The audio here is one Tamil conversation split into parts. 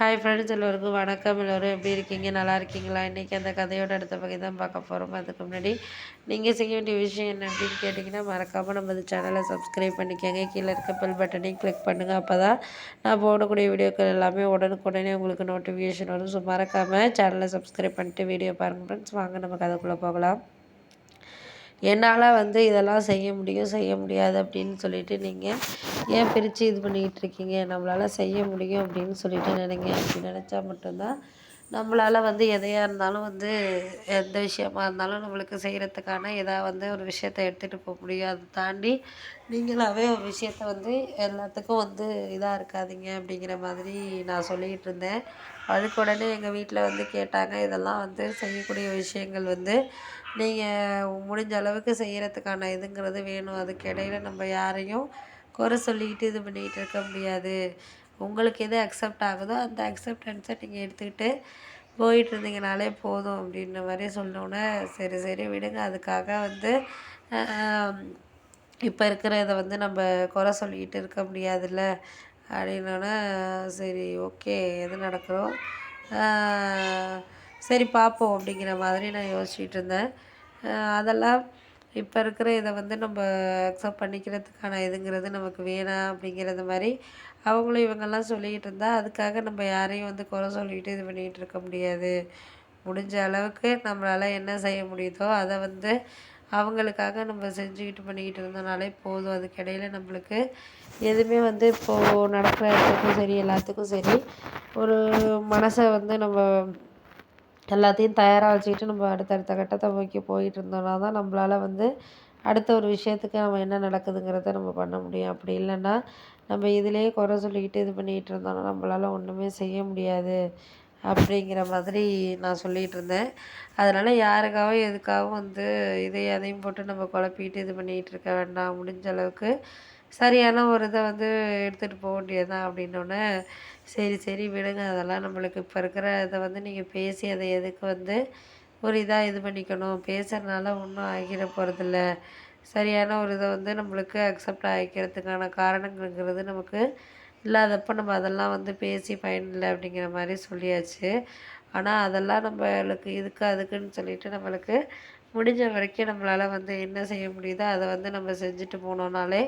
ஹாய் ஃப்ரெண்ட்ஸ் எல்லோருக்கும் வணக்கம். எல்லோரும் எப்படி இருக்கீங்க? நல்லா இருக்கீங்களா? இன்றைக்கி அந்த கதையோட அடுத்த பகுதி தான் பார்க்க போகிறோம் அதுக்கு முன்னாடி நீங்கள் செய்ய வேண்டிய விஷயம் என்ன அப்படின்னு கேட்டிங்கன்னா மறக்காமல் நம்ம இந்த சேனலை சப்ஸ்கிரைப் பண்ணிக்கோங்க. கீழே இருக்க பெல் பட்டனையும் கிளிக் பண்ணுங்கள் அப்போ தான் நான் போடக்கூடிய வீடியோக்கள் எல்லாமே உடனுக்குடனே உங்களுக்கு நோட்டிஃபிகேஷன் வரும். ஸோ மறக்காமல் சேனலை சப்ஸ்கிரைப் பண்ணிட்டு வீடியோ பாருங்கள் ஃப்ரெண்ட்ஸ் வாங்க நம்ம கதைக்குள்ளே போகலாம். என்னால் வந்து இதெல்லாம் செய்ய முடியும் செய்ய முடியாது அப்படின்னு சொல்லிட்டு நீங்கள் ஏன் பிரித்து இது பண்ணிக்கிட்டு இருக்கீங்க? நம்மளால் செய்ய முடியும் அப்படின்னு சொல்லிட்டு நினைங்க. அப்படி நினச்சா மட்டும்தான் நம்மளால் வந்து எதையாக இருந்தாலும் வந்து எந்த விஷயமா இருந்தாலும் நம்மளுக்கு செய்கிறதுக்கான எதாக வந்து ஒரு விஷயத்த எடுத்துகிட்டு போக முடியும். அதை தாண்டி நீங்களாகவே ஒரு விஷயத்த வந்து எல்லாத்துக்கும் வந்து இதாக இருக்காதீங்க அப்படிங்கிற மாதிரி நான் சொல்லிக்கிட்டு இருந்தேன். அதுக்கு உடனே எங்கள் வீட்டில் வந்து கேட்டாங்க இதெல்லாம் வந்து செய்யக்கூடிய விஷயங்கள் வந்து நீங்கள் முடிஞ்ச அளவுக்கு செய்கிறதுக்கான இதுங்கிறது வேணும். அதுக்கு இடையில நம்ம யாரையும் குறை சொல்லிக்கிட்டு இது பண்ணிக்கிட்டு இருக்க முடியாது. உங்களுக்கு எது அக்செப்ட் ஆகுதோ அந்த அக்செப்டன்ஸை நீங்கள் எடுத்துக்கிட்டு போயிட்டு இருந்தீங்கனாலே போதும் அப்படின்ற மாதிரி சொன்னோன்னே சரி சரி விடுங்க. அதுக்காக வந்து இப்போ இருக்கிற இதை வந்து நம்ம குறை சொல்லிக்கிட்டு இருக்க முடியாதுல்ல அப்படின்னோடனே சரி ஓகே எது நடக்கிறோம் சரி பார்ப்போம் அப்படிங்கிற மாதிரி நான் யோசிச்சுட்டு இருந்தேன். அதெல்லாம் இப்போ இருக்கிற இதை வந்து நம்ம அக்செப்ட் பண்ணிக்கிறதுக்கான இதுங்கிறது நமக்கு வேணாம் அப்படிங்கிறது மாதிரி அவங்களும் இவங்கெல்லாம் சொல்லிக்கிட்டு இருந்தால் அதுக்காக நம்ம யாரையும் வந்து குறை சொல்லிக்கிட்டு இது பண்ணிக்கிட்டு இருக்க முடியாது. முடிஞ்ச அளவுக்கு நம்மளால் என்ன செய்ய முடியுதோ அதை வந்து அவங்களுக்காக நம்ம செஞ்சுக்கிட்டு பண்ணிக்கிட்டு இருந்தோம்னாலே போதும். அதுக்கிடையில் நம்மளுக்கு எதுவுமே வந்து இப்போது நடக்கிற இடத்துக்கும் சரி எல்லாத்துக்கும் சரி ஒரு மனசை வந்து நம்ம எல்லாத்தையும் தயாராக வச்சுக்கிட்டு நம்ம அடுத்தடுத்த கட்டத்தை நோக்கி போயிட்டு இருந்தோம்னா தான் நம்மளால வந்து அடுத்த ஒரு விஷயத்துக்கு நம்ம என்ன நடக்குதுங்கிறத நம்ம பண்ண முடியும். அப்படி இல்லைன்னா நம்ம இதிலேயே குறை சொல்லிக்கிட்டு இது பண்ணிக்கிட்டு இருந்தோம்னா நம்மளால் ஒன்றுமே செய்ய முடியாது அப்படிங்கிற மாதிரி நான் சொல்லிகிட்டு இருந்தேன். அதனால் யாருக்காகவும் எதுக்காகவும் வந்து இதையும் அதையும் போட்டு நம்ம குழப்பிக்கிட்டு இது பண்ணிக்கிட்டு இருக்க வேண்டாம். முடிஞ்ச அளவுக்கு சரியான ஒரு இதை வந்து எடுத்துகிட்டு போக வேண்டியது தான் அப்படின்னோடனே சரி சரி விடுங்க. அதெல்லாம் நம்மளுக்கு இப்போ இருக்கிற இதை வந்து நீங்கள் பேசி அதை எதுக்கு வந்து ஒரு இதாக இது பண்ணிக்கணும்? பேசுகிறனால ஒன்றும் ஆகிட போகிறதில்ல சரியான ஒரு இதை வந்து நம்மளுக்கு அக்செப்ட் ஆகிக்கிறதுக்கான காரணங்கள்ங்கிறது நமக்கு இல்லாதப்போ நம்ம அதெல்லாம் வந்து பேசி பயனில்லை அப்படிங்கிற மாதிரி சொல்லியாச்சு. ஆனால் அதெல்லாம் நம்மளுக்கு இதுக்கு அதுக்குன்னு சொல்லிட்டு நம்மளுக்கு முடிஞ்ச வரைக்கும் நம்மளால் வந்து என்ன செய்ய முடியுதோ அதை வந்து நம்ம செஞ்சுட்டு போனோம்னாலே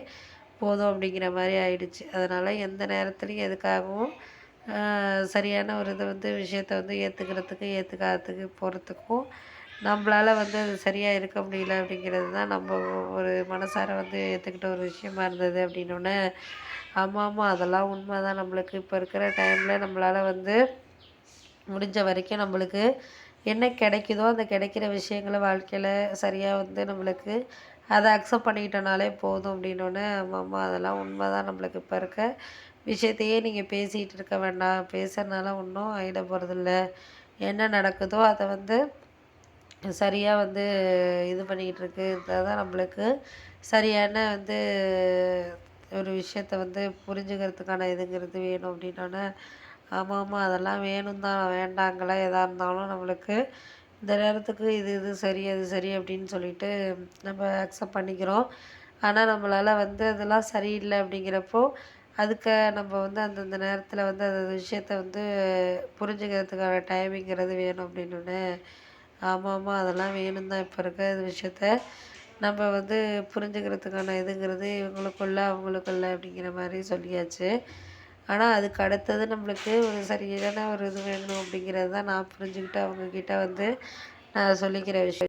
போதும் அப்படிங்கிற மாதிரி ஆயிடுச்சு. அதனால் எந்த நேரத்துலையும் எதுக்காகவும் சரியான ஒரு இதை வந்து விஷயத்த வந்து ஏற்றுக்கிறதுக்கு ஏற்றுக்காததுக்கு போகிறதுக்கும் நம்மளால் வந்து அது சரியாக இருக்க முடியல அப்படிங்கிறது தான் நம்ம ஒரு மனசார வந்து ஏற்றுக்கிட்ட ஒரு விஷயமா இருந்தது அப்படின்னோடனே ஆமாம் ஆமாம் அதெல்லாம் உண்மை தான் நம்மளுக்கு இப்போ இருக்கிற டைமில் நம்மளால் வந்து முடிஞ்ச வரைக்கும் நம்மளுக்கு என்ன கிடைக்குதோ அந்த கிடைக்கிற விஷயங்களை வாழ்க்கையில் சரியாக வந்து நம்மளுக்கு அதை அக்செப்ட் பண்ணிக்கிட்டோனாலே போதும் அப்படின்னோடனே அம்மா அதெல்லாம் உண்மை தான் நம்மளுக்கு இப்போ இருக்க. விஷயத்தையே நீங்கள் பேசிகிட்டு இருக்க வேண்டாம். பேசுகிறதுனால ஒன்றும் ஆகிட போகிறதில்ல என்ன நடக்குதோ அதை வந்து சரியாக வந்து இது பண்ணிக்கிட்டு இருக்கு. தான் நம்மளுக்கு சரியான வந்து ஒரு விஷயத்த வந்து புரிஞ்சுக்கிறதுக்கான இதுங்கிறது வேணும். அப்படின்னோடனே ஆமாம் ஆமாம் அதெல்லாம் வேணும் தான் வேண்டாங்களா? எதாக இருந்தாலும் நம்மளுக்கு இந்த நேரத்துக்கு இது இது சரி அது சரி அப்படின்னு சொல்லிட்டு நம்ம அக்செப்ட் பண்ணிக்கிறோம். ஆனால் நம்மளால் வந்து அதெல்லாம் சரியில்லை அப்படிங்கிறப்போ அதுக்கு நம்ம வந்து அந்தந்த நேரத்தில் வந்து அந்த விஷயத்த வந்து புரிஞ்சுக்கிறதுக்கான டைமிங்கிறது வேணும் அப்படின்னு. ஆமாம் ஆமாம் அதெல்லாம் வேணும் தான் இப்போ இருக்க இது விஷயத்த. நம்ம வந்து புரிஞ்சுக்கிறதுக்கான இதுங்கிறது இவங்களுக்குள்ள அவங்களுக்குள்ள அப்படிங்கிற மாதிரி சொல்லியாச்சு. ஆனால் அதுக்கு அடுத்தது நம்மளுக்கு ஒரு சரியான ஒரு இது வேணும் அப்படிங்கிறது தான் நான் புரிஞ்சுக்கிட்டு அவங்கக்கிட்ட வந்து நான் சொல்லிக்கிற விஷயம்.